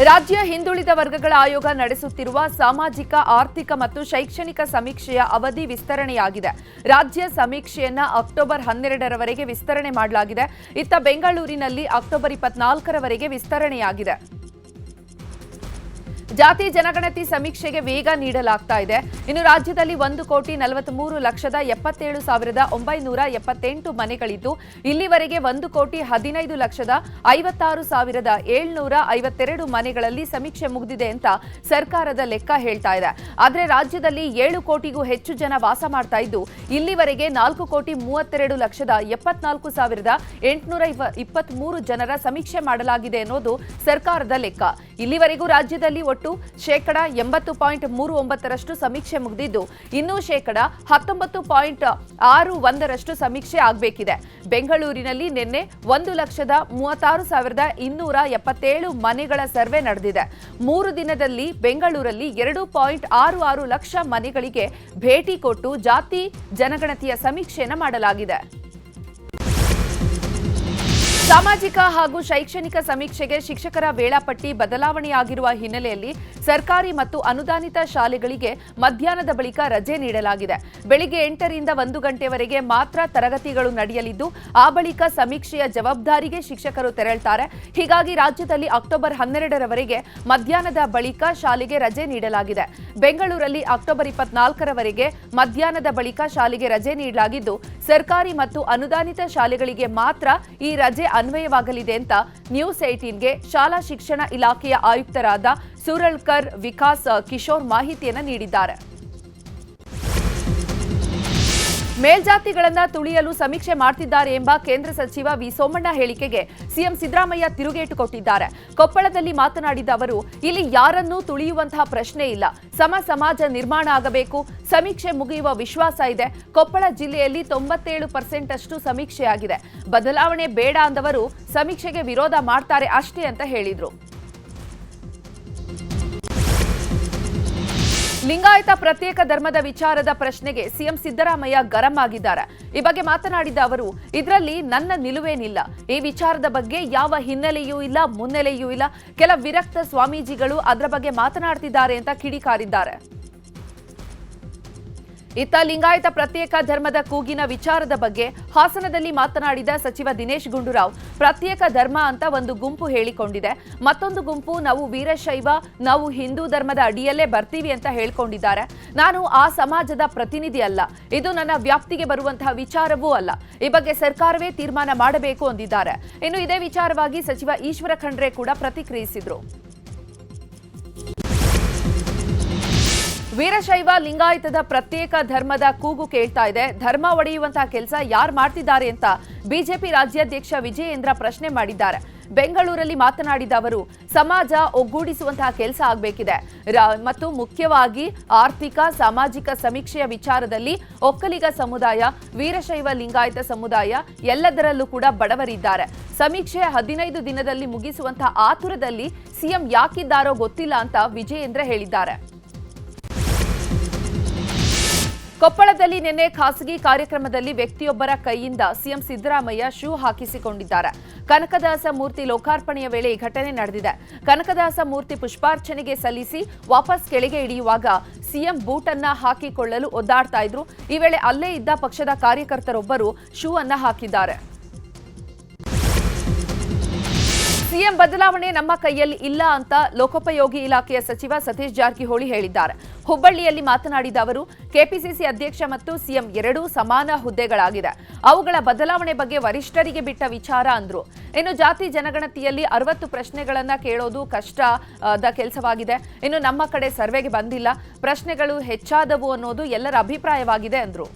ರಾಜ್ಯ ಹಿಂದುಳಿದ ವರ್ಗಗಳ ಆಯೋಗ ನಡೆಸುತ್ತಿರುವ ಸಾಮಾಜಿಕ, ಆರ್ಥಿಕ ಮತ್ತು ಶೈಕ್ಷಣಿಕ ಸಮೀಕ್ಷೆಯ ಅವಧಿ ವಿಸ್ತರಣೆಯಾಗಿದೆ. ರಾಜ್ಯ ಸಮೀಕ್ಷೆಯನ್ನ ಅಕ್ಟೋಬರ್ ಹನ್ನೆರಡರವರೆಗೆ ವಿಸ್ತರಣೆ ಮಾಡಲಾಗಿದೆ. ಇತ್ತ ಬೆಂಗಳೂರಿನಲ್ಲಿ ಅಕ್ಟೋಬರ್ ಇಪ್ಪತ್ನಾಲ್ಕರವರೆಗೆ ವಿಸ್ತರಣೆಯಾಗಿದೆ. ಜಾತಿ ಜನಗಣತಿ ಸಮೀಕ್ಷೆಗೆ ವೇಗ ನೀಡಲಾಗ್ತಾ ಇದೆ. ಇನ್ನು ರಾಜ್ಯದಲ್ಲಿ ಒಂದು ಕೋಟಿ ನಲವತ್ಮೂರು ಲಕ್ಷದ ಎಪ್ಪತ್ತೇಳು ಸಾವಿರದ ಒಂಬೈನೂರ ಎಪ್ಪತ್ತೆಂಟು ಮನೆಗಳಿದ್ದು, ಇಲ್ಲಿವರೆಗೆ ಒಂದು ಕೋಟಿ ಹದಿನೈದು ಲಕ್ಷದ ಐವತ್ತಾರು ಸಾವಿರದ ಏಳ್ನೂರ ಐವತ್ತೆರಡು ಮನೆಗಳಲ್ಲಿ ಸಮೀಕ್ಷೆ ಮುಗಿದಿದೆ ಅಂತ ಸರ್ಕಾರದ ಲೆಕ್ಕ ಹೇಳ್ತಾ ಇದೆ. ಆದರೆ ರಾಜ್ಯದಲ್ಲಿ ಏಳು ಕೋಟಿಗೂ ಹೆಚ್ಚು ಜನ ವಾಸ ಮಾಡ್ತಾ ಇದ್ದು, ಇಲ್ಲಿವರೆಗೆ ನಾಲ್ಕು ಕೋಟಿ ಮೂವತ್ತೆರಡು ಲಕ್ಷದ ಎಪ್ಪತ್ನಾಲ್ಕು ಸಾವಿರದ ಎಂಟುನೂರ ಇಪ್ಪತ್ಮೂರು ಜನರ ಸಮೀಕ್ಷೆ ಮಾಡಲಾಗಿದೆ ಅನ್ನೋದು ಸರ್ಕಾರದ ಲೆಕ್ಕ. ಇಲ್ಲಿವರೆಗೂ ರಾಜ್ಯದಲ್ಲಿ ಒಟ್ಟು ಶೇಕಡ ಎಂಬತ್ತು ಪಾಯಿಂಟ್ ಮೂರು ಒಂಬತ್ತರಷ್ಟು ಸಮೀಕ್ಷೆ ಮುಗಿದಿದ್ದು, ಇನ್ನೂ ಶೇಕಡ ಹತ್ತೊಂಬತ್ತು ಪಾಯಿಂಟ್ ಆರು ಒಂದರಷ್ಟು ಸಮೀಕ್ಷೆ ಆಗಬೇಕಿದೆ. ಬೆಂಗಳೂರಿನಲ್ಲಿ ನಿನ್ನೆ ಒಂದು ಲಕ್ಷದ ಮೂವತ್ತಾರು ಸಾವಿರದ ಇನ್ನೂರ ಎಪ್ಪತ್ತೇಳು ಮನೆಗಳ ಸರ್ವೆ ನಡೆದಿದೆ. ಮೂರು ದಿನದಲ್ಲಿ ಬೆಂಗಳೂರಲ್ಲಿ ಎರಡು ಪಾಯಿಂಟ್ ಆರು ಆರು ಲಕ್ಷ ಮನೆಗಳಿಗೆ ಭೇಟಿ ಕೊಟ್ಟು ಜಾತಿ ಜನಗಣತಿಯ ಸಮೀಕ್ಷೆಯನ್ನು ಮಾಡಲಾಗಿದೆ. ಸಾಮಾಜಿಕ ಹಾಗೂ ಶೈಕ್ಷಣಿಕ ಸಮೀಕ್ಷೆಗೆ ಶಿಕ್ಷಕರ ವೇಳಾಪಟ್ಟಿ ಬದಲಾವಣೆಯಾಗಿರುವ ಹಿನ್ನೆಲೆಯಲ್ಲಿ ಸರ್ಕಾರಿ ಮತ್ತು ಅನುದಾನಿತ ಶಾಲೆಗಳಿಗೆ ಮಧ್ಯಾಹ್ನದ ಬಳಿಕ ರಜೆ ನೀಡಲಾಗಿದೆ. ಬೆಳಿಗ್ಗೆ ಎಂಟರಿಂದ ಒಂದು ಗಂಟೆವರೆಗೆ ಮಾತ್ರ ತರಗತಿಗಳು ನಡೆಯಲಿದ್ದು, ಆ ಬಳಿಕ ಸಮೀಕ್ಷೆಯ ಜವಾಬ್ದಾರಿಗೆ ಶಿಕ್ಷಕರು ತೆರಳುತ್ತಾರೆ ಹೀಗಾಗಿ ರಾಜ್ಯದಲ್ಲಿ ಅಕ್ಟೋಬರ್ ಹನ್ನೆರಡರವರೆಗೆ ಮಧ್ಯಾಹ್ನದ ಬಳಿಕ ಶಾಲೆಗೆ ರಜೆ ನೀಡಲಾಗಿದೆ. ಬೆಂಗಳೂರಲ್ಲಿ ಅಕ್ಟೋಬರ್ ಇಪ್ಪತ್ನಾಲ್ಕರವರೆಗೆ ಮಧ್ಯಾಹ್ನದ ಬಳಿಕ ಶಾಲೆಗೆ ರಜೆ ನೀಡಲಾಗಿದ್ದು, ಸರ್ಕಾರಿ ಮತ್ತು ಅನುದಾನಿತ ಶಾಲೆಗಳಿಗೆ ಮಾತ್ರ ಈ ರಜೆ ಅನ್ವಯವಾಗಲಿದೆ ಅಂತ ನ್ಯೂಸ್ ಏಟೀನ್ಗೆ ಶಾಲಾ ಶಿಕ್ಷಣ ಇಲಾಖೆಯ ಆಯುಕ್ತರಾದ ಸುರಳ್ಕರ್ ವಿಕಾಸ್ ಕಿಶೋರ್ ಮಾಹಿತಿಯನ್ನು ನೀಡಿದ್ದಾರೆ. ಮೇಲ್ಜಾತಿಗಳನ್ನ ತುಳಿಯಲು ಸಮೀಕ್ಷೆ ಮಾಡ್ತಿದ್ದಾರೆ ಎಂಬ ಕೇಂದ್ರ ಸಚಿವ ವಿ ಸೋಮಣ್ಣ ಹೇಳಿಕೆಗೆ ಸಿಎಂ ಸಿದ್ದರಾಮಯ್ಯ ತಿರುಗೇಟು ಕೊಟ್ಟಿದ್ದಾರೆ. ಕೊಪ್ಪಳದಲ್ಲಿ ಮಾತನಾಡಿದ ಅವರು, ಇಲ್ಲಿ ಯಾರನ್ನೂ ತುಳಿಯುವಂತಹ ಪ್ರಶ್ನೆ ಇಲ್ಲ. ಸಮ ಸಮಾಜ ನಿರ್ಮಾಣ ಆಗಬೇಕು. ಸಮೀಕ್ಷೆ ಮುಗಿಯುವ ವಿಶ್ವಾಸ ಇದೆ. ಕೊಪ್ಪಳ ಜಿಲ್ಲೆಯಲ್ಲಿ ತೊಂಬತ್ತೇಳು ಪರ್ಸೆಂಟ್ ಅಷ್ಟು ಸಮೀಕ್ಷೆಯಾಗಿದೆ. ಬದಲಾವಣೆ ಬೇಡ ಅಂದವರು ಸಮೀಕ್ಷೆಗೆ ವಿರೋಧ ಮಾಡ್ತಾರೆ ಅಷ್ಟೇ ಅಂತ ಹೇಳಿದ್ರು. ಲಿಂಗಾಯತ ಪ್ರತ್ಯೇಕ ಧರ್ಮದ ವಿಚಾರದ ಪ್ರಶ್ನೆಗೆ ಸಿಎಂ ಸಿದ್ದರಾಮಯ್ಯ ಗರಂ ಆಗಿದ್ದಾರೆ ಈ ಬಗ್ಗೆ ಮಾತನಾಡಿದ ಅವರು, ಇದರಲ್ಲಿ ನನ್ನ ನಿಲುವೇನಿಲ್ಲ. ಈ ವಿಚಾರದ ಬಗ್ಗೆ ಯಾವ ಹಿನ್ನೆಲೆಯೂ ಇಲ್ಲ, ಮುನ್ನೆಲೆಯೂ ಇಲ್ಲ. ಕೆಲ ವಿರಕ್ತ ಸ್ವಾಮೀಜಿಗಳು ಅದರ ಬಗ್ಗೆ ಮಾತನಾಡ್ತಿದ್ದಾರೆ ಅಂತ ಕಿಡಿಕಾರಿದ್ದಾರೆ. ಇತ್ತ ಲಿಂಗಾಯತ ಪ್ರತ್ಯೇಕ ಧರ್ಮದ ಕೂಗಿನ ವಿಚಾರದ ಬಗ್ಗೆ ಹಾಸನದಲ್ಲಿ ಮಾತನಾಡಿದ ಸಚಿವ ದಿನೇಶ್ ಗುಂಡೂರಾವ್, ಪ್ರತ್ಯೇಕ ಧರ್ಮ ಅಂತ ಒಂದು ಗುಂಪು ಹೇಳಿಕೊಂಡಿದೆ. ಮತ್ತೊಂದು ಗುಂಪು ನಾವು ವೀರಶೈವ, ನಾವು ಹಿಂದೂ ಧರ್ಮದ ಅಡಿಯಲ್ಲೇ ಬರ್ತೀವಿ ಅಂತ ಹೇಳ್ಕೊಂಡಿದ್ದಾರೆ. ನಾನು ಆ ಸಮಾಜದ ಪ್ರತಿನಿಧಿ ಅಲ್ಲ. ಇದು ನನ್ನ ವ್ಯಾಪ್ತಿಗೆ ಬರುವಂತಹ ವಿಚಾರವೂ ಅಲ್ಲ. ಈ ಬಗ್ಗೆ ಸರ್ಕಾರವೇ ತೀರ್ಮಾನ ಮಾಡಬೇಕು ಅಂದಿದ್ದಾರೆ. ಇನ್ನು ಇದೇ ವಿಚಾರವಾಗಿ ಸಚಿವ ಈಶ್ವರ ಖಂಡ್ರೆ ಕೂಡ ಪ್ರತಿಕ್ರಿಯಿಸಿದ್ರು. ವೀರಶೈವ ಲಿಂಗಾಯತದ ಪ್ರತ್ಯೇಕ ಧರ್ಮದ ಕೂಗು ಕೇಳ್ತಾ ಇದೆ. ಧರ್ಮ ಒಡೆಯುವಂತಹ ಕೆಲಸ ಯಾರು ಮಾಡ್ತಿದ್ದಾರೆ ಅಂತ ಬಿಜೆಪಿ ರಾಜ್ಯಾಧ್ಯಕ್ಷ ವಿಜಯೇಂದ್ರ ಪ್ರಶ್ನೆ ಮಾಡಿದ್ದಾರೆ. ಬೆಂಗಳೂರಲ್ಲಿ ಮಾತನಾಡಿದ ಅವರು, ಸಮಾಜ ಒಗ್ಗೂಡಿಸುವಂತಹ ಕೆಲಸ ಆಗಬೇಕಿದೆ. ಮತ್ತು ಮುಖ್ಯವಾಗಿ ಆರ್ಥಿಕ, ಸಾಮಾಜಿಕ ಸಮೀಕ್ಷೆಯ ವಿಚಾರದಲ್ಲಿ ಒಕ್ಕಲಿಗ ಸಮುದಾಯ, ವೀರಶೈವ ಲಿಂಗಾಯತ ಸಮುದಾಯ ಎಲ್ಲದರಲ್ಲೂ ಕೂಡ ಬಡವರಿದ್ದಾರೆ. ಸಮೀಕ್ಷೆ ಹದಿನೈದು ದಿನದಲ್ಲಿ ಮುಗಿಸುವಂತಹ ಆತುರದಲ್ಲಿ ಸಿಎಂ ಯಾಕಿದ್ದಾರೋ ಗೊತ್ತಿಲ್ಲ ಅಂತ ವಿಜಯೇಂದ್ರ ಹೇಳಿದ್ದಾರೆ. ಕೊಪ್ಪಳದಲ್ಲಿ ನಿನ್ನೆ ಖಾಸಗಿ ಕಾರ್ಯಕ್ರಮದಲ್ಲಿ ವ್ಯಕ್ತಿಯೊಬ್ಬರ ಕೈಯಿಂದ ಸಿಎಂ ಸಿದ್ದರಾಮಯ್ಯ ಶೂ ಹಾಕಿಸಿಕೊಂಡಿದ್ದಾರೆ. ಕನಕದಾಸ ಮೂರ್ತಿ ಲೋಕಾರ್ಪಣೆಯ ವೇಳೆ ಈ ಘಟನೆ ನಡೆದಿದೆ. ಕನಕದಾಸ ಮೂರ್ತಿ ಪುಷ್ಪಾರ್ಚನೆಗೆ ಸಲ್ಲಿಸಿ ವಾಪಸ್ ಕೆಳಗೆ ಇಳಿಯುವಾಗ ಸಿಎಂ ಬೂಟನ್ನ ಹಾಕಿಕೊಳ್ಳಲು ಒದ್ದಾಡ್ತಾ ಇದ್ರು. ಈ ವೇಳೆ ಅಲ್ಲೇ ಇದ್ದ ಪಕ್ಷದ ಕಾರ್ಯಕರ್ತರೊಬ್ಬರು ಶೂ ಅನ್ನ ಹಾಕಿದ್ದಾರೆ. ಸಿಎಂ ಬದಲಾವಣೆ ನಮ್ಮ ಕೈಯಲ್ಲಿ ಇಲ್ಲ ಅಂತ ಲೋಕೋಪಯೋಗಿ ಇಲಾಖೆಯ ಸಚಿವ ಸತೀಶ್ ಜಾರಕಿಹೊಳಿ ಹೇಳಿದ್ದಾರೆ. ಹುಬ್ಬಳ್ಳಿಯಲ್ಲಿ ಮಾತನಾಡಿದ ಅವರು, ಕೆಪಿಸಿಸಿ ಅಧ್ಯಕ್ಷ ಮತ್ತು ಸಿಎಂ ಎರಡೂ ಸಮಾನ ಹುದ್ದೆಗಳಾಗಿದೆ ಅವುಗಳ ಬದಲಾವಣೆ ಬಗ್ಗೆ ವರಿಷ್ಠರಿಗೆ ಬಿಟ್ಟ ವಿಚಾರ ಅಂದ್ರು. ಇನ್ನು ಜಾತಿ ಜನಗಣತಿಯಲ್ಲಿ ಅರವತ್ತು ಪ್ರಶ್ನೆಗಳನ್ನ ಕೇಳೋದು ಕಷ್ಟದ ಕೆಲಸವಾಗಿದೆ. ಇನ್ನು ನಮ್ಮ ಕಡೆ ಸರ್ವೆಗೆ ಬಂದಿಲ್ಲ. ಪ್ರಶ್ನೆಗಳು ಹೆಚ್ಚಾದವು ಅನ್ನೋದು ಎಲ್ಲರ ಅಭಿಪ್ರಾಯವಾಗಿದೆ ಅಂದ್ರು.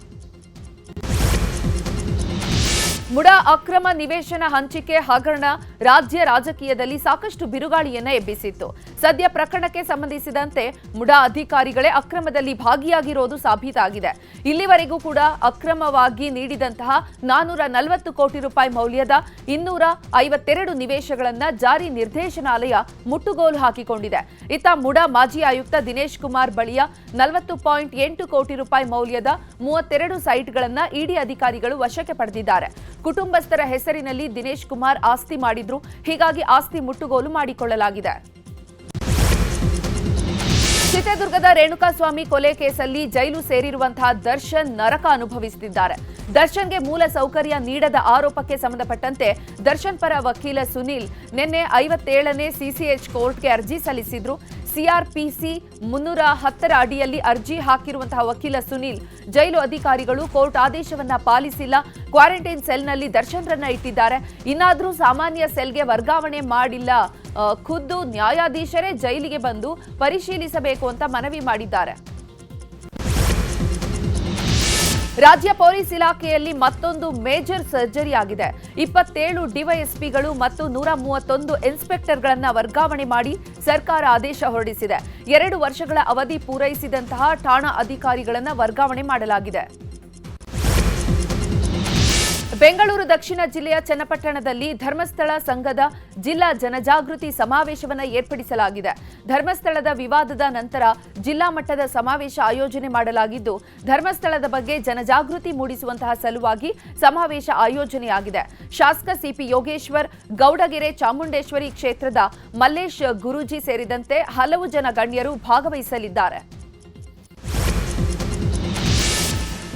ಮುಡಾ ಅಕ್ರಮ ನಿವೇಶನ ಹಂಚಿಕೆ ಹಗರಣ ರಾಜ್ಯ ರಾಜಕೀಯದಲ್ಲಿ ಸಾಕಷ್ಟು ಬಿರುಗಾಳಿಯನ್ನ ಎಬ್ಬಿಸಿತ್ತು. ಸದ್ಯ ಪ್ರಕರಣಕ್ಕೆ ಸಂಬಂಧಿಸಿದಂತೆ ಮುಡಾ ಅಧಿಕಾರಿಗಳೇ ಅಕ್ರಮದಲ್ಲಿ ಭಾಗಿಯಾಗಿರೋದು ಸಾಬೀತಾಗಿದೆ. ಇಲ್ಲಿವರೆಗೂ ಕೂಡ ಅಕ್ರಮವಾಗಿ ನೀಡಿದಂತಹ ನಾನೂರ ನಲವತ್ತು ಕೋಟಿ ರೂಪಾಯಿ ಮೌಲ್ಯದ ಇನ್ನೂರ ಐವತ್ತೆರಡು ನಿವೇಶಗಳನ್ನ ಜಾರಿ ನಿರ್ದೇಶನಾಲಯ ಮುಟ್ಟುಗೋಲು ಹಾಕಿಕೊಂಡಿದೆ. ಇತ್ತ ಮುಡಾ ಮಾಜಿ ಆಯುಕ್ತ ದಿನೇಶ್ ಕುಮಾರ್ ಬಳಿಯ ನಲವತ್ತು ಪಾಯಿಂಟ್ ಎಂಟು ಕೋಟಿ ರೂಪಾಯಿ ಮೌಲ್ಯದ ಮೂವತ್ತೆರಡು ಸೈಟ್ಗಳನ್ನು ಇಡಿ ಅಧಿಕಾರಿಗಳು ವಶಕ್ಕೆ ಪಡೆದಿದ್ದಾರೆ. ಕುಟುಂಬಸ್ಥರ ಹೆಸರಿನಲ್ಲಿ ದಿನೇಶ್ ಕುಮಾರ್ ಆಸ್ತಿ ಮಾಡಿದ್ರು. ಹೀಗಾಗಿ ಆಸ್ತಿ ಮುಟ್ಟುಗೋಲು ಮಾಡಿಕೊಳ್ಳಲಾಗಿದೆ. ಚಿತ್ರದುರ್ಗದ ರೇಣುಕಾಸ್ವಾಮಿ ಕೊಲೆ ಕೇಸಲ್ಲಿ ಜೈಲು ಸೇರಿರುವಂತಹ ದರ್ಶನ್ ನರಕ ಅನುಭವಿಸುತ್ತಿದ್ದಾರೆ ದರ್ಶನ್ಗೆ ಮೂಲ ಸೌಕರ್ಯ ನೀಡದ ಆರೋಪಕ್ಕೆ ಸಂಬಂಧಪಟ್ಟಂತೆ ದರ್ಶನ್ ಪರ ವಕೀಲ ಸುನೀಲ್ ನಿನ್ನೆ ಐವತ್ತೇಳನೇ ಸಿಸಿಎಚ್ ಕೋರ್ಟ್ಗೆ ಅರ್ಜಿ ಸಲ್ಲಿಸಿದ್ರು. ಸಿಆರ್ಪಿಸಿ ಮುನ್ನೂರ ಹತ್ತರ ಅಡಿಯಲ್ಲಿ ಅರ್ಜಿ ಹಾಕಿರುವಂತಹ ವಕೀಲ ಸುನೀಲ್. ಜೈಲು ಅಧಿಕಾರಿಗಳು ಕೋರ್ಟ್ ಆದೇಶವನ್ನ ಪಾಲಿಸಿಲ್ಲ. ಕ್ವಾರಂಟೈನ್ ಸೆಲ್ನಲ್ಲಿ ದರ್ಶನ್ರನ್ನ ಇಟ್ಟಿದ್ದಾರೆ. ಇನ್ನಾದರೂ ಸಾಮಾನ್ಯ ಸೆಲ್ಗೆ ವರ್ಗಾವಣೆ ಮಾಡಿಲ್ಲ. ಖುದ್ದು ನ್ಯಾಯಾಧೀಶರೇ ಜೈಲಿಗೆ ಬಂದು ಪರಿಶೀಲಿಸಬೇಕು ಅಂತ ಮನವಿ ಮಾಡಿದ್ದಾರೆ. ರಾಜ್ಯ ಪೊಲೀಸ್ ಇಲಾಖೆಯಲ್ಲಿ ಮತ್ತೊಂದು ಮೇಜರ್ ಸರ್ಜರಿ ಆಗಿದೆ. ಇಪ್ಪತ್ತೇಳು ಡಿವೈಎಸ್ಪಿಗಳು ಮತ್ತು ನೂರ ಮೂವತ್ತೊಂದು ಇನ್ಸ್ಪೆಕ್ಟರ್ಗಳನ್ನು ವರ್ಗಾವಣೆ ಮಾಡಿ ಸರ್ಕಾರ ಆದೇಶ ಹೊರಡಿಸಿದೆ. ಎರಡು ವರ್ಷಗಳ ಅವಧಿ ಪೂರೈಸಿದಂತಹ ಠಾಣಾ ಅಧಿಕಾರಿಗಳನ್ನು ವರ್ಗಾವಣೆ ಮಾಡಲಾಗಿದೆ. ಬೆಂಗಳೂರು ದಕ್ಷಿಣ ಜಿಲ್ಲೆಯ ಚನ್ನಪಟ್ಟಣದಲ್ಲಿ ಧರ್ಮಸ್ಥಳ ಸಂಘದ ಜಿಲ್ಲಾ ಜನಜಾಗೃತಿ ಸಮಾವೇಶವನ್ನು ಏರ್ಪಡಿಸಲಾಗಿದೆ. ಧರ್ಮಸ್ಥಳದ ವಿವಾದದ ನಂತರ ಜಿಲ್ಲಾ ಮಟ್ಟದ ಸಮಾವೇಶ ಆಯೋಜನೆ ಮಾಡಲಾಗಿದ್ದು, ಧರ್ಮಸ್ಥಳದ ಬಗ್ಗೆ ಜನಜಾಗೃತಿ ಮೂಡಿಸುವಂತಹ ಸಲುವಾಗಿ ಸಮಾವೇಶ ಆಯೋಜನೆಯಾಗಿದೆ. ಶಾಸಕ ಸಿಪಿ ಯೋಗೇಶ್ವರ್, ಗೌಡಗೆರೆ ಚಾಮುಂಡೇಶ್ವರಿ ಕ್ಷೇತ್ರದ ಮಲ್ಲೇಶ್ ಗುರೂಜಿ ಸೇರಿದಂತೆ ಹಲವು ಜನ ಗಣ್ಯರು ಭಾಗವಹಿಸಲಿದ್ದಾರೆ.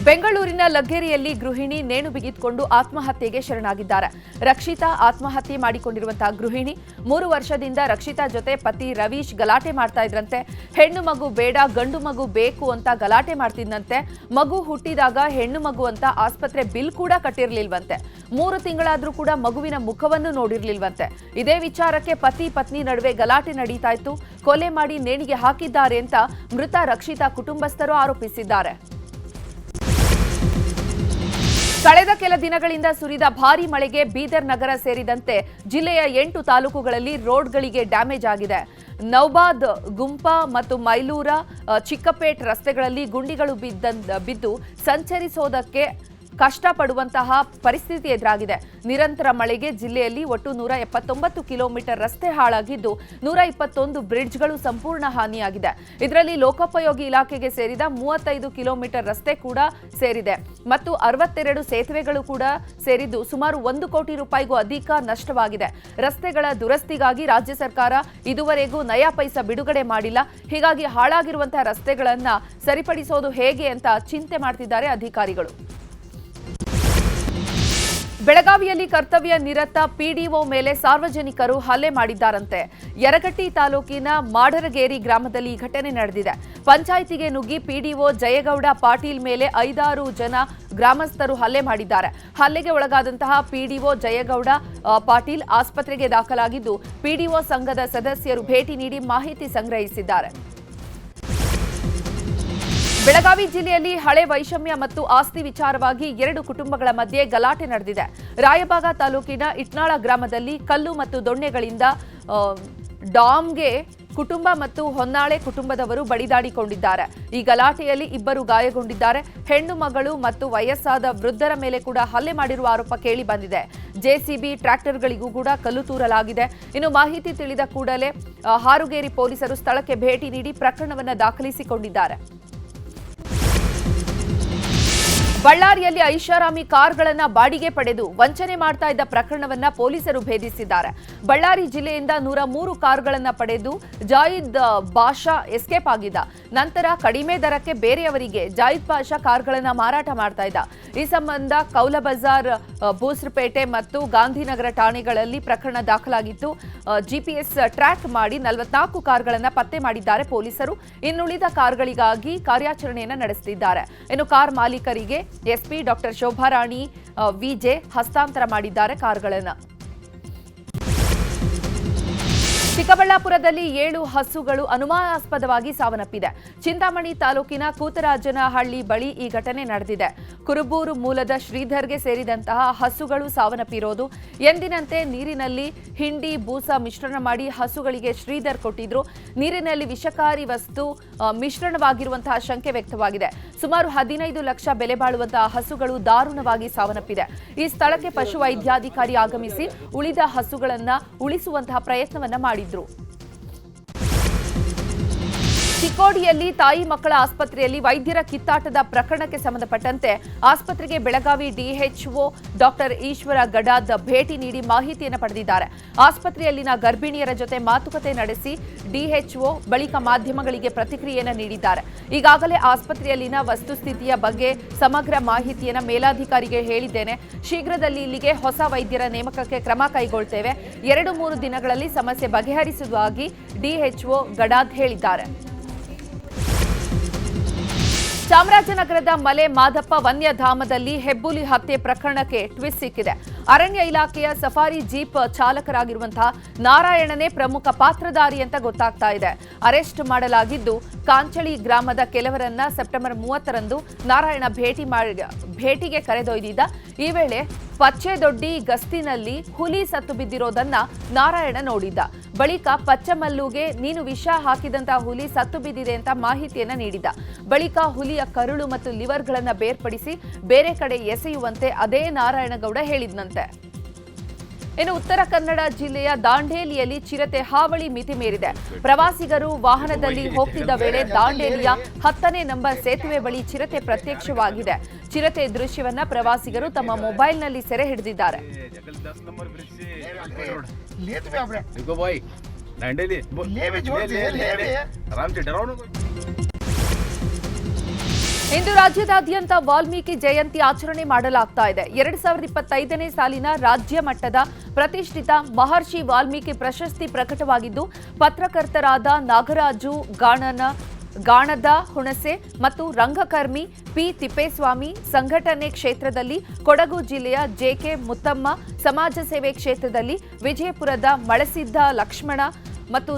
ಬೆಂಗಳೂರಿನ ಲಗ್ಗೆರೆಯಲ್ಲಿ ಗೃಹಿಣಿ ನೇಣು ಬಿಗಿದುಕೊಂಡು ಆತ್ಮಹತ್ಯೆಗೆ ಶರಣಾಗಿದ್ದಾರೆ. ರಕ್ಷಿತಾ ಆತ್ಮಹತ್ಯೆ ಮಾಡಿಕೊಂಡಿರುವಂತಹ ಗೃಹಿಣಿ ಮೂರು ವರ್ಷದಿಂದ ರಕ್ಷಿತಾ ಜೊತೆ ಪತಿ ರವೀಶ್ ಗಲಾಟೆ ಮಾಡ್ತಾ ಇದ್ರಂತೆ. ಹೆಣ್ಣು ಮಗು ಬೇಡ, ಗಂಡು ಮಗು ಬೇಕು ಅಂತ ಗಲಾಟೆ ಮಾಡ್ತಿದ್ದಂತೆ ಮಗು ಹುಟ್ಟಿದಾಗ ಹೆಣ್ಣು ಮಗು ಅಂತ ಆಸ್ಪತ್ರೆ ಬಿಲ್ ಕೂಡ ಕಟ್ಟಿರ್ಲಿಲ್ವಂತೆ. ಮೂರು ತಿಂಗಳಾದ್ರೂ ಕೂಡ ಮಗುವಿನ ಮುಖವನ್ನು ನೋಡಿರಲಿಲ್ವಂತೆ. ಇದೇ ವಿಚಾರಕ್ಕೆ ಪತಿ ಪತ್ನಿ ನಡುವೆ ಗಲಾಟೆ ನಡೀತಾ ಇತ್ತು. ಕೊಲೆ ಮಾಡಿ ನೇಣಿಗೆ ಹಾಕಿದ್ದಾರೆ ಅಂತ ಮೃತ ರಕ್ಷಿತಾ ಕುಟುಂಬಸ್ಥರು ಆರೋಪಿಸಿದ್ದಾರೆ. ಕಳೆದ ಕೆಲ ದಿನಗಳಿಂದ ಸುರಿದ ಭಾರಿ ಮಳೆಗೆ ಬೀದರ್ ನಗರ ಸೇರಿದಂತೆ ಜಿಲ್ಲೆಯ ಎಂಟು ತಾಲೂಕುಗಳಲ್ಲಿ ರೋಡ್ಗಳಿಗೆ ಡ್ಯಾಮೇಜ್ ಆಗಿದೆ. ನೌಬಾದ್, ಗುಂಪಾ ಮತ್ತು ಮೈಲೂರ ಚಿಕ್ಕಪೇಟ್ ರಸ್ತೆಗಳಲ್ಲಿ ಗುಂಡಿಗಳು ಬಿದ್ದ ಬಿದ್ದು ಸಂಚರಿಸೋದಕ್ಕೆ ಕಷ್ಟಪಡುವಂತಹ ಪರಿಸ್ಥಿತಿ ಎದುರಾಗಿದೆ. ನಿರಂತರ ಮಳೆಗೆ ಜಿಲ್ಲೆಯಲ್ಲಿ ಒಟ್ಟು ನೂರ ಎಪ್ಪತ್ತೊಂಬತ್ತು ಕಿಲೋಮೀಟರ್ ರಸ್ತೆ ಹಾಳಾಗಿದ್ದು, ನೂರ ಇಪ್ಪತ್ತೊಂದು ಬ್ರಿಡ್ಜ್ಗಳು ಸಂಪೂರ್ಣ ಹಾನಿಯಾಗಿದೆ. ಇದರಲ್ಲಿ ಲೋಕೋಪಯೋಗಿ ಇಲಾಖೆಗೆ ಸೇರಿದ ಮೂವತ್ತೈದು ಕಿಲೋಮೀಟರ್ ರಸ್ತೆ ಕೂಡ ಸೇರಿದೆ. ಮತ್ತು ಅರವತ್ತೆರಡು ಸೇತುವೆಗಳು ಕೂಡ ಸೇರಿದ್ದು, ಸುಮಾರು ಒಂದು ಕೋಟಿ ರೂಪಾಯಿಗೂ ಅಧಿಕ ನಷ್ಟವಾಗಿದೆ. ರಸ್ತೆಗಳ ದುರಸ್ತಿಗಾಗಿ ರಾಜ್ಯ ಸರ್ಕಾರ ಇದುವರೆಗೂ ನಯಾ ಪೈಸಾ ಬಿಡುಗಡೆ ಮಾಡಿಲ್ಲ. ಹೀಗಾಗಿ ಹಾಳಾಗಿರುವಂತಹ ರಸ್ತೆಗಳನ್ನು ಸರಿಪಡಿಸೋದು ಹೇಗೆ ಅಂತ ಚಿಂತೆ ಮಾಡ್ತಿದ್ದಾರೆ ಅಧಿಕಾರಿಗಳು. ಬೆಳಗಾವಿಯಲ್ಲಿ ಕರ್ತವ್ಯ ನಿರತ ಪಿಡಿಒ ಮೇಲೆ ಸಾರ್ವಜನಿಕರು ಹಲ್ಲೆ ಮಾಡಿದ್ದಾರಂತೆ. ಯರಗಟ್ಟಿ ತಾಲೂಕಿನ ಮಾಡರಗೇರಿ ಗ್ರಾಮದಲ್ಲಿ ಈ ಘಟನೆ ನಡೆದಿದೆ. ಪಂಚಾಯಿತಿಗೆ ನುಗ್ಗಿ ಪಿಡಿಒ ಜಯಗೌಡ ಪಾಟೀಲ್ ಮೇಲೆ ಐದಾರು ಜನ ಗ್ರಾಮಸ್ಥರು ಹಲ್ಲೆ ಮಾಡಿದ್ದಾರೆ. ಹಲ್ಲೆಗೆ ಒಳಗಾದಂತಹ ಪಿಡಿಒ ಜಯಗೌಡ ಪಾಟೀಲ್ ಆಸ್ಪತ್ರೆಗೆ ದಾಖಲಾಗಿದ್ದು, ಪಿಡಿಒ ಸಂಘದ ಸದಸ್ಯರು ಭೇಟಿ ನೀಡಿ ಮಾಹಿತಿ ಸಂಗ್ರಹಿಸಿದ್ದಾರೆ. ಬೆಳಗಾವಿ ಜಿಲ್ಲೆಯಲ್ಲಿ ಹಳೆ ವೈಷಮ್ಯ ಮತ್ತು ಆಸ್ತಿ ವಿಚಾರವಾಗಿ ಎರಡು ಕುಟುಂಬಗಳ ಮಧ್ಯೆ ಗಲಾಟೆ ನಡೆದಿದೆ. ರಾಯಬಾಗ ತಾಲೂಕಿನ ಇಟ್ನಾಳ ಗ್ರಾಮದಲ್ಲಿ ಕಲ್ಲು ಮತ್ತು ದೊಣ್ಣೆಗಳಿಂದ ಡಾಮ್ಗೆ ಕುಟುಂಬ ಮತ್ತು ಹೊನ್ನಾಳೆ ಕುಟುಂಬದವರು ಬಡಿದಾಡಿಕೊಂಡಿದ್ದಾರೆ. ಈ ಗಲಾಟೆಯಲ್ಲಿ ಇಬ್ಬರು ಗಾಯಗೊಂಡಿದ್ದಾರೆ. ಹೆಣ್ಣು ಮಗಳು ಮತ್ತು ವಯಸ್ಸಾದ ವೃದ್ಧರ ಮೇಲೆ ಕೂಡ ಹಲ್ಲೆ ಮಾಡಿರುವ ಆರೋಪ ಕೇಳಿ ಬಂದಿದೆ. ಜೆಸಿಬಿ ಟ್ರ್ಯಾಕ್ಟರ್ಗಳಿಗೂ ಕೂಡ ಕಲ್ಲು ತೂರಲಾಗಿದೆ. ಇನ್ನು ಮಾಹಿತಿ ತಿಳಿದ ಕೂಡಲೇ ಹಾರುಗೇರಿ ಪೊಲೀಸರು ಸ್ಥಳಕ್ಕೆ ಭೇಟಿ ನೀಡಿ ಪ್ರಕರಣವನ್ನು ದಾಖಲಿಸಿಕೊಂಡಿದ್ದಾರೆ. ಬಳ್ಳಾರಿಯಲ್ಲಿ ಐಷಾರಾಮಿ ಕಾರ್ಗಳನ್ನು ಬಾಡಿಗೆ ಪಡೆದು ವಂಚನೆ ಮಾಡ್ತಾ ಇದ್ದ ಪ್ರಕರಣವನ್ನ ಪೊಲೀಸರು ಭೇದಿಸಿದ್ದಾರೆ. ಬಳ್ಳಾರಿ ಜಿಲ್ಲೆಯಿಂದ ನೂರ ಮೂರು ಕಾರ್ಗಳನ್ನ ಪಡೆದು ಜಾಯಿದ್ ಬಾಷಾ ಎಸ್ಕೇಪ್ ಆಗಿದ್ದ. ನಂತರ ಕಡಿಮೆ ದರಕ್ಕೆ ಬೇರೆಯವರಿಗೆ ಜಾಯಿದ್ ಬಾಷಾ ಕಾರ್ಗಳನ್ನ ಮಾರಾಟ ಮಾಡ್ತಾ ಇದ್ದ. ಈ ಸಂಬಂಧ ಕೌಲಬಜಾರ್ ಬೂಸ್ರಪೇಟೆ ಮತ್ತು ಗಾಂಧಿನಗರ ಠಾಣೆಗಳಲ್ಲಿ ಪ್ರಕರಣ ದಾಖಲಾಗಿತ್ತು. ಜಿಪಿಎಸ್ ಟ್ರ್ಯಾಕ್ ಮಾಡಿ ನಲವತ್ನಾಲ್ಕು ಕಾರ್ಗಳನ್ನ ಪತ್ತೆ ಮಾಡಿದ್ದಾರೆ ಪೊಲೀಸರು. ಇನ್ನುಳಿದ ಕಾರ್ಗಳಿಗಾಗಿ ಕಾರ್ಯಾಚರಣೆಯನ್ನು ನಡೆಸುತ್ತಿದ್ದಾರೆ ಇನ್ನು ಕಾರ್ ಮಾಲೀಕರಿಗೆ ಎಸ್ಪಿ ಡಾಕ್ಟರ್ ಶೋಭಾರಾಣಿ ವಿಜೆ ಹಸ್ತಾಂತರ ಮಾಡಿದ್ದಾರೆ ಕಾರ್ಗಳನ್ನು. ಚಿಕ್ಕಬಳ್ಳಾಪುರದಲ್ಲಿ ಏಳು ಹಸುಗಳು ಅನುಮಾನಾಸ್ಪದವಾಗಿ ಸಾವನ್ನಪ್ಪಿದೆ. ಚಿಂತಾಮಣಿ ತಾಲೂಕಿನ ಕೂತರಾಜನಹಳ್ಳಿ ಬಳಿ ಈ ಘಟನೆ ನಡೆದಿದೆ. ಕುರುಬೂರು ಮೂಲದ ಶ್ರೀಧರ್ಗೆ ಸೇರಿದಂತಹ ಹಸುಗಳು ಸಾವನ್ನಪ್ಪಿರೋದು. ಎಂದಿನಂತೆ ನೀರಿನಲ್ಲಿ ಹಿಂಡಿ, ಬೂಸ ಮಿಶ್ರಣ ಮಾಡಿ ಹಸುಗಳಿಗೆ ಶ್ರೀಧರ್ ಕೊಟ್ಟಿದ್ರು. ನೀರಿನಲ್ಲಿ ವಿಷಕಾರಿ ವಸ್ತು ಮಿಶ್ರಣವಾಗಿರುವಂತಹ ಶಂಕೆ ವ್ಯಕ್ತವಾಗಿದೆ. ಸುಮಾರು ಹದಿನೈದು ಲಕ್ಷ ಬೆಲೆ ಬಾಳುವಂತಹ ಹಸುಗಳು ದಾರುಣವಾಗಿ ಸಾವನ್ನಪ್ಪಿದೆ. ಈ ಸ್ಥಳಕ್ಕೆ ಪಶುವೈದ್ಯಾಧಿಕಾರಿ ಆಗಮಿಸಿ ಉಳಿದ ಹಸುಗಳನ್ನು ಉಳಿಸುವಂತಹ ಪ್ರಯತ್ನವನ್ನ ಮಾಡಿದ್ರು. ಚಿಕ್ಕೋಡಿಯಲ್ಲಿ ತಾಯಿ ಮಕ್ಕಳ ಆಸ್ಪತ್ರೆಯಲ್ಲಿ ವೈದ್ಯರ ಕಿತ್ತಾಟದ ಪ್ರಕರಣಕ್ಕೆ ಸಂಬಂಧಪಟ್ಟಂತೆ ಆಸ್ಪತ್ರೆಗೆ ಬೆಳಗಾವಿ ಡಿಎಚ್ಒ ಡಾಕ್ಟರ್ ಈಶ್ವರ ಗಡಾದ್ ಭೇಟಿ ನೀಡಿ ಮಾಹಿತಿಯನ್ನು ಪಡೆದಿದ್ದಾರೆ. ಆಸ್ಪತ್ರೆಯಲ್ಲಿನ ಗರ್ಭಿಣಿಯರ ಜೊತೆ ಮಾತುಕತೆ ನಡೆಸಿ ಡಿಎಚ್ಒ ಬಳಿಕ ಮಾಧ್ಯಮಗಳಿಗೆ ಪ್ರತಿಕ್ರಿಯೆಯನ್ನು ನೀಡಿದ್ದಾರೆ. ಈಗಾಗಲೇ ಆಸ್ಪತ್ರೆಯಲ್ಲಿನ ವಸ್ತುಸ್ಥಿತಿಯ ಬಗ್ಗೆ ಸಮಗ್ರ ಮಾಹಿತಿಯನ್ನು ಮೇಲಾಧಿಕಾರಿಗೆ ಹೇಳಿದ್ದೇನೆ. ಶೀಘ್ರದಲ್ಲಿ ಇಲ್ಲಿಗೆ ಹೊಸ ವೈದ್ಯರ ನೇಮಕಕ್ಕೆ ಕ್ರಮ ಕೈಗೊಳ್ತೇವೆ. ಎರಡು ಮೂರು ದಿನಗಳಲ್ಲಿ ಸಮಸ್ಯೆ ಬಗೆಹರಿಸುವುದಾಗಿ ಡಿಎಚ್ಒ ಗಡಾದ್ ಹೇಳಿದ್ದಾರೆ. ಚಾಮರಾಜನಗರದ ಮಲೆ ಮಾದಪ್ಪ ವನ್ಯಧಾಮದಲ್ಲಿ ಹೆಬ್ಬುಲಿ ಹತ್ಯೆ ಪ್ರಕರಣಕ್ಕೆ ಟ್ವಿಸ್ಟ್ ಸಿಕ್ಕಿದೆ. ಅರಣ್ಯ ಇಲಾಖೆಯ ಸಫಾರಿ ಜೀಪ್ ಚಾಲಕರಾಗಿರುವಂತಹ ನಾರಾಯಣನೇ ಪ್ರಮುಖ ಪಾತ್ರಧಾರಿ ಅಂತ ಗೊತ್ತಾಗ್ತಾ ಇದೆ. ಅರೆಸ್ಟ್ ಮಾಡಲಾಗಿದ್ದು, ಕಾಂಚಳಿ ಗ್ರಾಮದ ಕೆಲವರನ್ನ ಸೆಪ್ಟೆಂಬರ್ ಮೂವತ್ತರಂದು ನಾರಾಯಣ ಭೇಟಿ ಮಾಡಿ, ಭೇಟಿಗೆ ಕರೆದೊಯ್ದಿದ್ದ. ಈ ವೇಳೆ ಪಚ್ಚೆದೊಡ್ಡಿ ಗಸ್ತಿನಲ್ಲಿ ಹುಲಿ ಸತ್ತು ಬಿದ್ದಿರೋದನ್ನ ನಾರಾಯಣ ನೋಡಿದ್ದ. ಬಳಿಕ ಪಚ್ಚಮಲ್ಲುಗೆ, ನೀನು ವಿಷ ಹಾಕಿದಂತ ಹುಲಿ ಸತ್ತು ಬಿದ್ದಿದೆ ಅಂತ ಮಾಹಿತಿಯನ್ನ ನೀಡಿದ ಬಳಿಕ ಹುಲಿಯ ಕರುಳು ಮತ್ತು ಲಿವರ್ಗಳನ್ನ ಬೇರ್ಪಡಿಸಿ ಬೇರೆ ಕಡೆ ಎಸೆಯುವಂತೆ ಅದೇ ನಾರಾಯಣಗೌಡ ಹೇಳಿದ್ನಂತೆ. ಇನ್ನು ಉತ್ತರ ಕನ್ನಡ ಜಿಲ್ಲೆಯ ದಾಂಡೇಲಿಯಲ್ಲಿ ಚಿರತೆ ಹಾವಳಿ ಮಿತಿ ಮೀರಿದೆ. ಪ್ರವಾಸಿಗರು ವಾಹನದಲ್ಲಿ ಹೋಗ್ತಿದ್ದ ವೇಳೆ ದಾಂಡೇಲಿಯ ಹತ್ತನೇ ನಂಬರ್ ಸೇತುವೆ ಬಳಿ ಚಿರತೆ ಪ್ರತ್ಯಕ್ಷವಾಗಿದೆ. ಚಿರತೆ ದೃಶ್ಯವನ್ನ ಪ್ರವಾಸಿಗರು ತಮ್ಮ ಮೊಬೈಲ್ನಲ್ಲಿ ಸೆರೆ ಹಿಡಿದಿದ್ದಾರೆ. ಇಂದು ರಾಜ್ಯದಾದ್ಯಂತ ವಾಲ್ಮೀಕಿ ಜಯಂತಿ ಆಚರಣೆ ಮಾಡಲಾಗ್ತಾ ಇದೆ. ಎರಡ್ ಸಾವಿರದ ಇಪ್ಪತ್ತೈದನೇ ಸಾಲಿನ ರಾಜ್ಯ ಮಟ್ಟದ ಪ್ರತಿಷ್ಠಿತ ಮಹರ್ಷಿ ವಾಲ್ಮೀಕಿ ಪ್ರಶಸ್ತಿ ಪ್ರಕಟವಾಗಿದ್ದು, ಪತ್ರಕರ್ತರಾದ ನಾಗರಾಜು, ಗಾಣನ, ಗಾಣದ ಹುಣಸೆ ಮತ್ತು ರಂಗಕರ್ಮಿ ಪಿ ತಿಪ್ಪೇಸ್ವಾಮಿ ಸಂಘಟನೆ ಕ್ಷೇತ್ರದಲ್ಲಿ ಕೊಡಗು ಜಿಲ್ಲೆಯ ಜೆಕೆ ಮುತ್ತಮ್ಮ ಸಮಾಜ ಸೇವೆ ಕ್ಷೇತ್ರದಲ್ಲಿ ವಿಜಯಪುರದ ಮಳಸಿದ್ದ ಲಕ್ಷ್ಮಣ ಮತ್ತು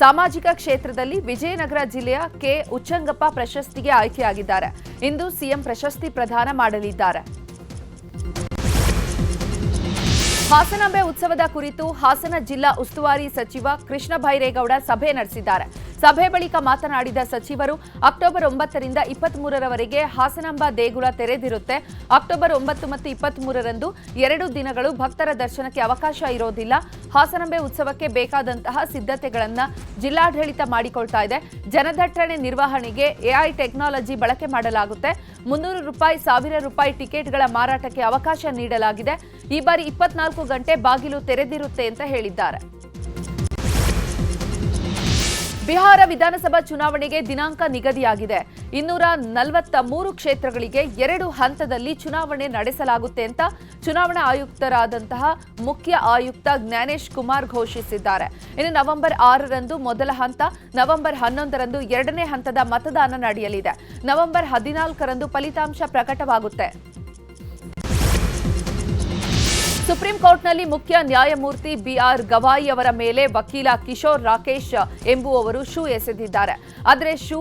ಸಾಮಾಜಿಕ ಕ್ಷೇತ್ರದಲ್ಲಿ ವಿಜಯನಗರ ಜಿಲ್ಲೆಯ ಕೆ. ಉಚ್ಚಂಗಪ್ಪ ಪ್ರಶಸ್ತಿಗೆ ಆಯ್ಕೆಯಾಗಿದ್ದಾರೆ. ಇಂದು ಸಿಎಂ ಪ್ರಶಸ್ತಿ ಪ್ರದಾನ ಮಾಡಲಿದ್ದಾರೆ. ಹಾಸನಾಂಬೆ ಉತ್ಸವದ ಕುರಿತು ಹಾಸನ ಜಿಲ್ಲಾ ಉಸ್ತುವಾರಿ ಸಚಿವ ಕೃಷ್ಣ ಬೈರೇಗೌಡ ಸಭೆ ನಡೆಸಿದ್ದಾರೆ. ಸಭೆ ಬಳಿಕ ಮಾತನಾಡಿದ ಸಚಿವರು, ಅಕ್ಟೋಬರ್ ಒಂಬತ್ತರಿಂದ ಇಪ್ಪತ್ಮೂರರವರೆಗೆ ಹಾಸನಾಂಬ ದೇಗುಲ ತೆರೆದಿರುತ್ತೆ. ಅಕ್ಟೋಬರ್ ಒಂಬತ್ತು ಮತ್ತು ಇಪ್ಪತ್ಮೂರರಂದು ಎರಡು ದಿನಗಳು ಭಕ್ತರ ದರ್ಶನಕ್ಕೆ ಅವಕಾಶ ಇರೋದಿಲ್ಲ. ಹಾಸನಾಂಬೆ ಉತ್ಸವಕ್ಕೆ ಬೇಕಾದಂತಹ ಸಿದ್ಧತೆಗಳನ್ನು ಜಿಲ್ಲಾಡಳಿತ ಮಾಡಿಕೊಳ್ತಾ ಇದೆ. ಜನದಟ್ಟಣೆ ನಿರ್ವಹಣೆಗೆ ಎಐ ಟೆಕ್ನಾಲಜಿ ಬಳಕೆ ಮಾಡಲಾಗುತ್ತೆ. ಮುನ್ನೂರು ರೂಪಾಯಿ, ಸಾವಿರ ರೂಪಾಯಿ ಟಿಕೆಟ್ಗಳ ಮಾರಾಟಕ್ಕೆ ಅವಕಾಶ ನೀಡಲಾಗಿದೆ. ಈ ಬಾರಿ ಇಪ್ಪತ್ನಾಲ್ಕು ಗಂಟೆ ಬಾಗಿಲು ತೆರೆದಿರುತ್ತೆ ಅಂತ ಹೇಳಿದ್ದಾರೆ. ಬಿಹಾರ ವಿಧಾನಸಭಾ ಚುನಾವಣೆಗೆ ದಿನಾಂಕ ನಿಗದಿಯಾಗಿದೆ. ಇನ್ನೂರ ನಲವತ್ತ ಮೂರು ಕ್ಷೇತ್ರಗಳಿಗೆ ಎರಡು ಹಂತದಲ್ಲಿ ಚುನಾವಣೆ ನಡೆಸಲಾಗುತ್ತೆ ಅಂತ ಚುನಾವಣಾ ಆಯುಕ್ತರಾದಂತಹ ಮುಖ್ಯ ಆಯುಕ್ತ ಜ್ಞಾನೇಶ್ ಕುಮಾರ್ ಘೋಷಿಸಿದ್ದಾರೆ. ಇನ್ನು ನವೆಂಬರ್ ಆರರಂದು ಮೊದಲ ಹಂತ, ನವೆಂಬರ್ ಹನ್ನೊಂದರಂದು ಎರಡನೇ ಹಂತದ ಮತದಾನ ನಡೆಯಲಿದೆ. ನವೆಂಬರ್ ಹದಿನಾಲ್ಕರಂದು ಫಲಿತಾಂಶ ಪ್ರಕಟವಾಗುತ್ತೆ. ಸುಪ್ರೀಂ ಕೋರ್ಟ್ನಲ್ಲಿ ಮುಖ್ಯ ನ್ಯಾಯಮೂರ್ತಿ ಬಿಆರ್ ಗವಾಯಿ ಅವರ ಮೇಲೆ ವಕೀಲ ಕಿಶೋರ್ ರಾಕೇಶ್ ಎಂಬುವವರು ಶೂ ಎಸೆದಿದ್ದಾರೆ. ಆದರೆ ಶೂ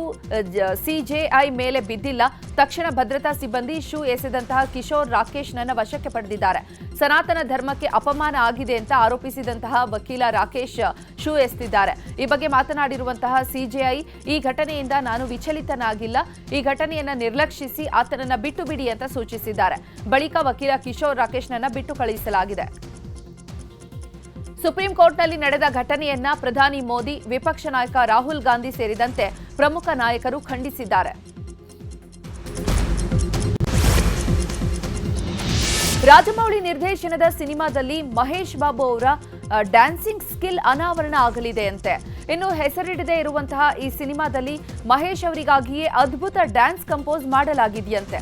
ಸಿಜೆಐ ಮೇಲೆ ಬಿದ್ದಿಲ್ಲ. ತಕ್ಷಣ ಭದ್ರತಾ ಸಿಬ್ಬಂದಿ ಶೂ ಎಸೆದಂತಹ ಕಿಶೋರ್ ರಾಕೇಶ್ನನ್ನ ವಶಕ್ಕೆ ಪಡೆದಿದ್ದಾರೆ. ಸನಾತನ ಧರ್ಮಕ್ಕೆ ಅಪಮಾನ ಆಗಿದೆ ಅಂತ ಆರೋಪಿಸಿದಂತಹ ವಕೀಲ ರಾಕೇಶ್ ಶೂ ಎಸೆದಿದ್ದಾರೆ. ಈ ಬಗ್ಗೆ ಮಾತನಾಡಿರುವಂತಹ ಸಿಜೆಐ ಈ ಘಟನೆಯಿಂದ ನಾನು ವಿಚಲಿತನಾಗಿಲ್ಲ. ಈ ಘಟನೆಯನ್ನ ನಿರ್ಲಕ್ಷಿಸಿ ಆತನನ್ನ ಬಿಟ್ಟು ಬಿಡಿ ಅಂತ ಸೂಚಿಸಿದ್ದಾರೆ. ಬಳಿಕ ವಕೀಲ ಕಿಶೋರ್ ರಾಕೇಶ್ನನ್ನ ಬಿಟ್ಟು ಕಳುಹಿಸಲಾಗಿದೆ. ಸುಪ್ರೀಂ ಕೋರ್ಟ್ನಲ್ಲಿ ನಡೆದ ಘಟನೆಯನ್ನ ಪ್ರಧಾನಿ ಮೋದಿ, ವಿಪಕ್ಷ ನಾಯಕ ರಾಹುಲ್ ಗಾಂಧಿ ಸೇರಿದಂತೆ ಪ್ರಮುಖ ನಾಯಕರು ಖಂಡಿಸಿದ್ದಾರೆ. ರಾಜಮೌಳಿ ನಿರ್ದೇಶನದ ಸಿನಿಮಾದಲ್ಲಿ ಮಹೇಶ್ ಬಾಬು ಅವರ ಡ್ಯಾನ್ಸಿಂಗ್ ಸ್ಕಿಲ್ ಅನಾವರಣ ಆಗಲಿದೆಯಂತೆ. ಇನ್ನು ಹೆಸರಿಡದೇ ಇರುವಂತಹ ಈ ಸಿನಿಮಾದಲ್ಲಿ ಮಹೇಶ್ ಅವರಿಗಾಗಿಯೇ ಅದ್ಭುತ ಡ್ಯಾನ್ಸ್ ಕಂಪೋಸ್ ಮಾಡಲಾಗಿದೆಯಂತೆ.